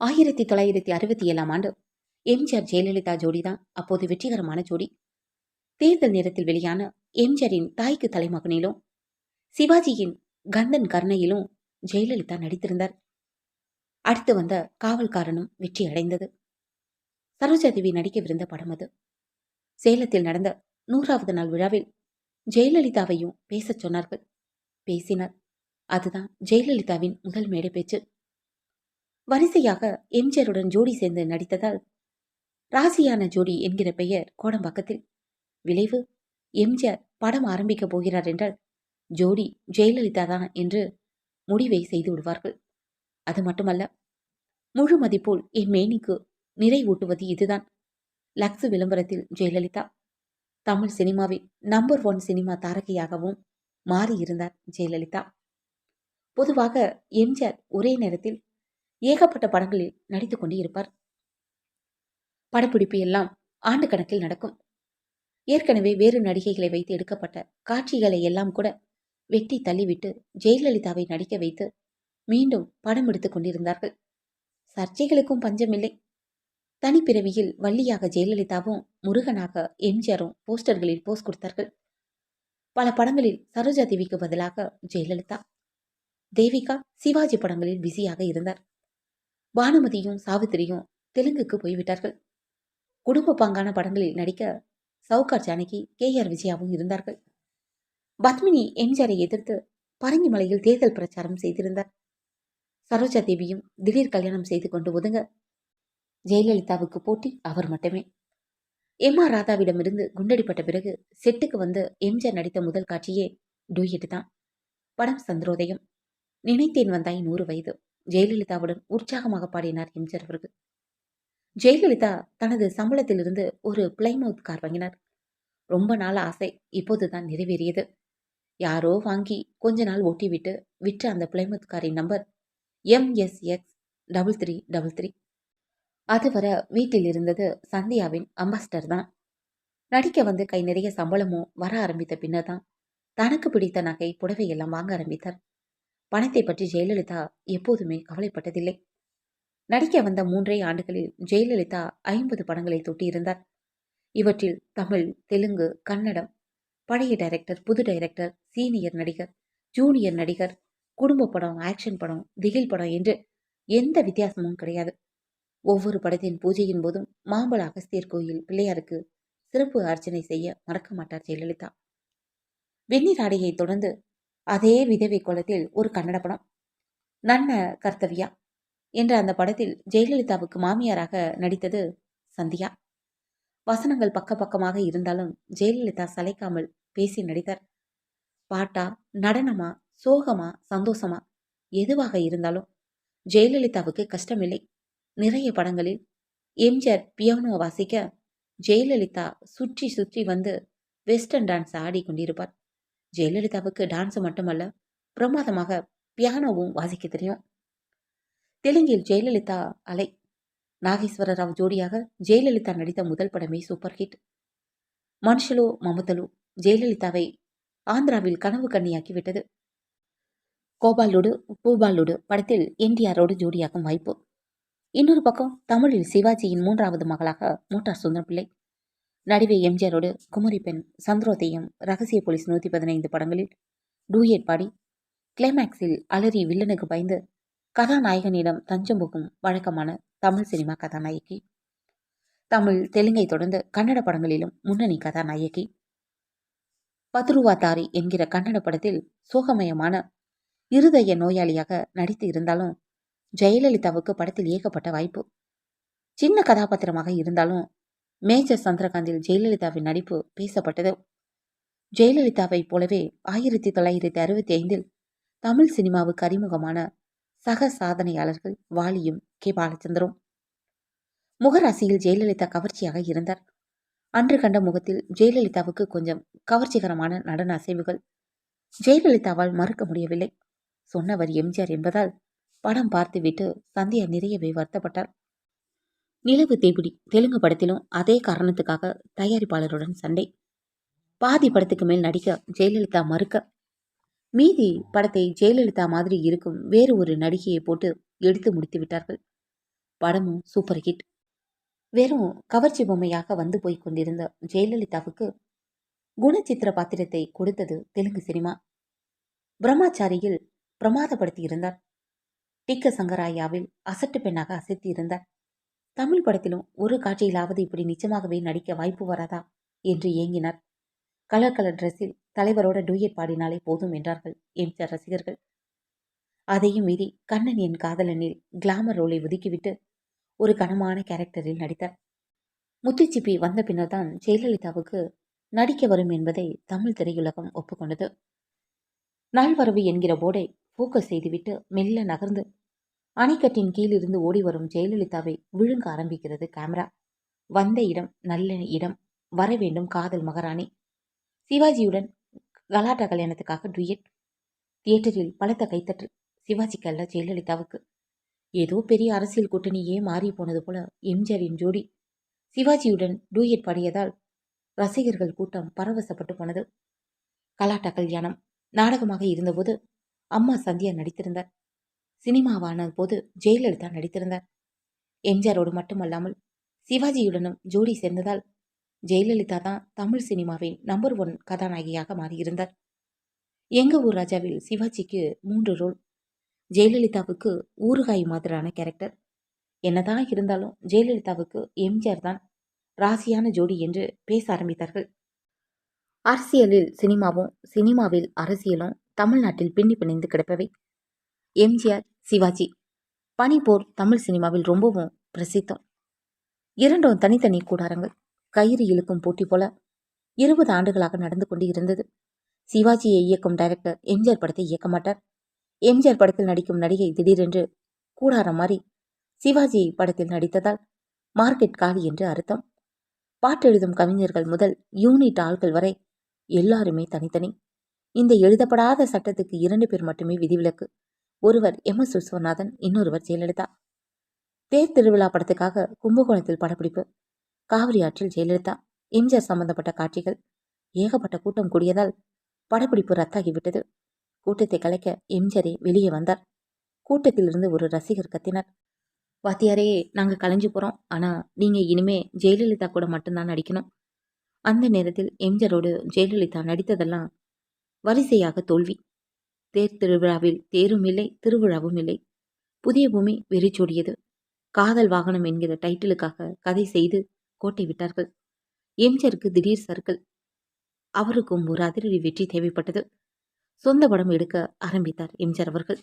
ஆயிரத்தி தொள்ளாயிரத்தி அறுபத்தி ஏழாம் ஆண்டு எம்ஜிஆர் ஜெயலலிதா ஜோடி தான் அப்போது வெற்றிகரமான ஜோடி. தேர்தல் நேரத்தில் வெளியான எம்ஜிஆரின் தாய்க்கு தலைமகனிலும் சிவாஜியின் கந்தன் கர்ணையிலும் ஜெயலலிதா நடித்திருந்தார். அடுத்து வந்த காவல்காரனும் வெற்றி அடைந்தது. சரோஜாதேவி நடிக்கவிருந்த படம் அது. சேலத்தில் நடந்த நூறாவது நாள் விழாவில் ஜெயலலிதாவையும் பேசச் சொன்னார்கள். பேசினார். அதுதான் ஜெயலலிதாவின் முதல் மேடை பேச்சு. வரிசையாக எம்ஜிஆருடன் ஜோடி சேர்ந்து நடித்ததால் ராசியான ஜோடி என்கிற பெயர் கோடம்பாக்கத்தில் விளைவு எம்ஜிஆர் படம் ஆரம்பிக்கப் போகிறார் என்றால் ஜோடி ஜெயலலிதா தான் என்று முடிவை செய்து விடுவார்கள். அது மட்டுமல்ல முழு மதிப்போல் என் மேனிக்கு நிறைவூட்டுவது இதுதான். லக்ஸு விளம்பரத்தில் ஜெயலலிதா. தமிழ் சினிமாவில் நம்பர் ஒன் சினிமா தாரகையாகவும் மாறியிருந்தார் ஜெயலலிதா. பொதுவாக எம்ஜிஆர் ஒரே நேரத்தில் ஏகப்பட்ட படங்களில் நடித்துக் கொண்டு இருப்பார். படப்பிடிப்பு எல்லாம் ஆண்டு கணக்கில் நடக்கும். ஏற்கனவே வேறு நடிகைகளை வைத்து எடுக்கப்பட்ட காட்சிகளை எல்லாம் கூட வெட்டி தள்ளிவிட்டு ஜெயலலிதாவை நடிக்க வைத்து மீண்டும் படம் எடுத்துக் கொண்டிருந்தார்கள். சர்ச்சைகளுக்கும் பஞ்சமில்லை. தனிப்பிறவியில் வள்ளியாக ஜெயலலிதாவும் முருகனாக எம்ஜிஆரும் போஸ்டர்களில் போஸ் கொடுத்தார்கள். பல படங்களில் சரோஜா தேவிக்கு பதிலாக ஜெயலலிதா தேவிகா சிவாஜி படங்களில் பிஸியாக இருந்தார். பானுமதியும் சாவித்திரியும் தெலுங்குக்கு போய்விட்டார்கள். குடும்ப பாங்கான படங்களில் நடிக்க சவுகார் ஜானகி கே. ஆர். விஜயாவும் இருந்தார்கள். பத்மினி எம்ஜிஆரை எதிர்த்து பரங்கிமலையில் தேர்தல் பிரச்சாரம் செய்திருந்தார். சரோஜா தேவியும் திடீர் கல்யாணம் செய்து கொண்டு ஒதுங்க ஜெயலலிதாவுக்கு போட்டி அவர் மட்டுமே. எம். ஆர். ராதாவிடமிருந்து குண்டடிப்பட்ட பிறகு செட்டுக்கு வந்து எம்ஜிஆர் நடித்த முதல் காட்சியே டூயட் தான் படம் சந்திரோதயம். நினைத்தேன் வந்தாய் நூறு வயது. ஜெயலலிதாவுடன் உற்சாகமாக பாடினார் எம்ஜிஆர் அவர்கள் ஜெயலலிதா தனது சம்பளத்திலிருந்து ஒரு பிளைமவுத் கார் வாங்கினார். ரொம்ப நாள் ஆசை இப்போதுதான் நிறைவேறியது. யாரோ வாங்கி கொஞ்ச நாள் ஓட்டிவிட்டு விற்ற அந்த பிளைமவுத் காரின் number MSX double three double three அதுவரை வீட்டில் இருந்தது சந்தியாவின் அம்பாஸ்டர் தான். நடிக்க வந்து கை நிறைய சம்பளமும் வர ஆரம்பித்த பின்னர் தான் தனக்கு பிடித்த நகை புடவை எல்லாம் வாங்க ஆரம்பித்தார். பணத்தை பற்றி ஜெயலலிதா எப்போதுமே கவலைப்பட்டதில்லை. நடிக்க வந்த மூன்றே ஆண்டுகளில் ஜெயலலிதா ஐம்பது படங்களை தொட்டியிருந்தார். இவற்றில் தமிழ் தெலுங்கு கன்னடம் பழைய டைரக்டர் புது டைரக்டர் சீனியர் நடிகர் ஜூனியர் நடிகர் குடும்ப படம் ஆக்ஷன் படம் திகில் படம் என்று எந்த வித்தியாசமும் கிடையாது. ஒவ்வொரு படத்தின் பூஜையின் போதும் மாம்பழ அகஸ்தியர் கோயில் பிள்ளையாருக்கு சிறப்பு அர்ச்சனை செய்ய மறக்க மாட்டார் ஜெயலலிதா. வெந்நீர் ஆடையை தொடர்ந்து அதே விதவை கோலத்தில் ஒரு கன்னட படம். நன்ன கர்த்தவியா என்ற அந்த படத்தில் ஜெயலலிதாவுக்கு மாமியாராக நடித்தது சந்தியா. வசனங்கள் பக்க பக்கமாக இருந்தாலும் ஜெயலலிதா சளைக்காமல் பேசி நடித்தார். பாட்டா நடனமா சோகமா சந்தோஷமா எதுவாக இருந்தாலும் ஜெயலலிதாவுக்கு கஷ்டமில்லை. நிறைய படங்களில் எம்ஜிஆர் பியானோ வாசிக்க ஜெயலலிதா சுற்றி சுற்றி வந்து வெஸ்டர்ன் டான்ஸ் ஆடி கொண்டிருப்பார் ஜெயலலிதாவுக்கு டான்ஸ் மட்டுமல்ல பிரமாதமாக பியானோவும் வாசிக்க தெரியும். தெலுங்கில் ஜெயலலிதா அலை நாகேஸ்வர ராவ் ஜோடியாக ஜெயலலிதா நடித்த முதல் படமே சூப்பர் ஹிட் மனுஷலோ மமதலோ ஜெயலலிதாவை ஆந்திராவில் கனவு கண்ணியாக்கி விட்டது பூபாலோடு படத்தில் என்டிஆரோடு ஜோடியாகும் வாய்ப்பு. இன்னொரு பக்கம் தமிழில் சிவாஜியின் மூன்றாவது மகளாக மூட்டார் சுந்தரப்பிள்ளை நடிகை எம்ஜிஆரோடு குமரி பெண் சந்திரோதயம் ரகசிய போலீஸ் நூற்றி பதினைந்து படங்களில் டூயட் பாடி. கிளைமேக்ஸில் அலறி வில்லனுக்கு பயந்து கதாநாயகனிடம் தஞ்சம் போகும் வழக்கமான தமிழ் சினிமா கதாநாயகி. தமிழ் தெலுங்கை தொடர்ந்து கன்னட படங்களிலும் முன்னணி கதாநாயகி. பத்ருவா தாரி என்கிற கன்னட படத்தில் சோகமயமான இருதய நோயாளியாக நடித்து இருந்தாலும் ஜெயலலிதாவுக்கு படத்தில் ஏகப்பட்ட வாய்ப்பு. சின்ன கதாபாத்திரமாக இருந்தாலும் மேஜர் சந்திரகாந்தில் ஜெயலலிதாவின் நடிப்பு பேசப்பட்டது. ஜெயலலிதாவைப் போலவே ஆயிரத்தி தொள்ளாயிரத்தி அறுபத்தி ஐந்தில் தமிழ் சினிமாவுக்கு அறிமுகமான சக சாதனையாளர்கள் வாலியும் கே. பாலச்சந்தரும். முகராசியில் ஜெயலலிதா கவர்ச்சியாக இருந்தார். அன்று கண்ட முகத்தில் ஜெயலலிதாவுக்கு கொஞ்சம் கவர்ச்சிகரமான நடன அசைவுகள். ஜெயலலிதாவால் மறுக்க முடியவில்லை. சொன்னவர் எம்ஜிஆர் என்பதால் படம் பார்த்துவிட்டு சந்தியா நிறையவே வருத்தப்பட்டார். நிலவு தேபிடி தெலுங்கு படத்திலும் அதே காரணத்துக்காக தயாரிப்பாளருடன் சண்டை. பாதி படத்துக்கு மேல் நடிக்க ஜெயலலிதா மறுக்க. மீதி படத்தை ஜெயலலிதா மாதிரி இருக்கும் வேறு ஒரு நடிகையை போட்டு எடுத்து முடித்து விட்டார்கள். படமும் சூப்பர் ஹிட் வெறும் கவர்ச்சி பொம்மையாக வந்து போய் கொண்டிருந்த ஜெயலலிதாவுக்கு குணச்சித்திர பாத்திரத்தை கொடுத்தது தெலுங்கு சினிமா. பிரம்மாச்சாரியில் பிரமாதப்படுத்தி இருந்தார். டிக்க சங்கராயாவில் அசட்டு பெண்ணாக அசைத்து இருந்தார். தமிழ் படத்திலும் ஒரு காட்சியிலாவது இப்படி நிச்சயமாகவே நடிக்க வாய்ப்பு வராதா? என்று ஏங்கினார். கலர் கலர் ட்ரெஸ்ஸில் தலைவரோட டூயட் பாடினாலே போதும் என்றார்கள் எம்ஜிஆர் ரசிகர்கள். அதையும் மீறி கண்ணன் என் காதலனில் கிளாமர் ரோலை ஒதுக்கிவிட்டு ஒரு கனமான கேரக்டரில் நடித்தார். முத்துச்சிப்பி வந்த பின்னர் தான் ஜெயலலிதாவுக்கு நடிக்க வரும் என்பதை தமிழ் திரையுலகம் ஒப்புக்கொண்டது. நல்வரவு என்கிற போர்டை ஃபோக்கஸ் செய்துவிட்டு மெல்ல நகர்ந்து அணைக்கட்டின் கீழிருந்து ஓடி வரும் ஜெயலலிதாவை விழுங்க ஆரம்பிக்கிறது கேமரா வந்த இடம் நல்ல இடம். வர வேண்டும் காதல் மகாராணி. சிவாஜியுடன் கலாட்டா கல்யாணத்துக்காக டுயட் தியேட்டரில் பலத்த கைத்தட்டு. சிவாஜிக்கு அல்ல ஜெயலலிதாவுக்கு. ஏதோ பெரிய அரசியல் கூட்டணியே மாறி போனது போல எம்ஜிஆரின் ஜோடி. சிவாஜியுடன் டூயட் பாடியதால் ரசிகர்கள் கூட்டம் பரவசப்பட்டு போனது. கலாட்டா கல்யாணம். நாடகமாக இருந்தபோது அம்மா சந்தியா நடித்திருந்தார். சினிமாவான போது ஜெயலலிதா நடித்திருந்தார். எம்ஜிஆரோடு மட்டுமல்லாமல் சிவாஜியுடனும் ஜோடி சேர்ந்ததால் ஜெயலலிதா தான் தமிழ் சினிமாவின் நம்பர் ஒன் கதாநாயகியாக மாறியிருந்தார். எங்க ஊர் ராஜாவில் சிவாஜிக்கு மூன்று ரோல். ஜெயலலிதாவுக்கு ஊறுகாய் மாதிரியான கேரக்டர். என்னதான் இருந்தாலும் ஜெயலலிதாவுக்கு எம்ஜிஆர் தான் ராசியான ஜோடி என்று பேச ஆரம்பித்தார்கள். அரசியலில் சினிமாவும் சினிமாவில் அரசியலும் தமிழ்நாட்டில் பின்னி பிணைந்து கிடப்பவை. எம்ஜிஆர் சிவாஜி. பனிப்போர் தமிழ் சினிமாவில் ரொம்பவும் பிரசித்தம். இரண்டும் தனித்தனி கூடாரங்கள் கயிறு இழுக்கும் போட்டி போல இருபது ஆண்டுகளாக நடந்து கொண்டு இருந்தது. சிவாஜியை இயக்கும் டைரக்டர் எம்ஜிஆர் படத்தை இயக்க மாட்டார். எம்ஜிஆர் படத்தில் நடிக்கும் நடிகை திடீரென்று கூடாரம் மாறி சிவாஜி படத்தில் நடித்ததால் மார்க்கெட் காலி என்று அர்த்தம். பாட்டு எழுதும் கவிஞர்கள் முதல் யூனிட் ஆள்கள் வரை எல்லாருமே தனித்தனி. இந்த எழுதப்படாத சட்டத்துக்கு இரண்டு பேர் மட்டுமே விதிவிலக்கு. ஒருவர் எம். எஸ். விஸ்வநாதன் இன்னொருவர் ஜெயலலிதா. தேர் திருவிழா படத்துக்காக கும்பகோணத்தில் படப்பிடிப்பு. காவிரி ஆற்றில் ஜெயலலிதா. எம்ஜிஆர் சம்பந்தப்பட்ட காட்சிகள். ஏகப்பட்ட கூட்டம் கூடியதால் படப்பிடிப்பு ரத்தாகிவிட்டது. கூட்டத்தை கலைக்க எம்ஜிஆரே வெளியே வந்தார். கூட்டத்திலிருந்து ஒரு ரசிகர் கத்தினார். வாத்தியாரே நாங்கள் கலைஞ்சு போகிறோம் ஆனால் நீங்கள் இனிமே ஜெயலலிதா கூட மட்டும்தான் நடிக்கணும். அந்த நேரத்தில் எம்ஜிஆரோடு ஜெயலலிதா நடித்ததெல்லாம் வரிசையாக தோல்வி. தேர் திருவிழாவில் தேரும் இல்லை திருவிழாவும் இல்லை. புதிய பூமி வெறிச்சோடியது காதல் வாகனம் என்கிற டைட்டிலுக்காக கதை செய்து கோட்டை விட்டார்கள். எம்ஜருக்கு திடீர் சர்க்கிள் அவருக்கும் ஒரு அதிரடி வெற்றி தேவைப்பட்டது. சொந்த படம் எடுக்க ஆரம்பித்தார் எம்ஜிஆர் அவர்கள்.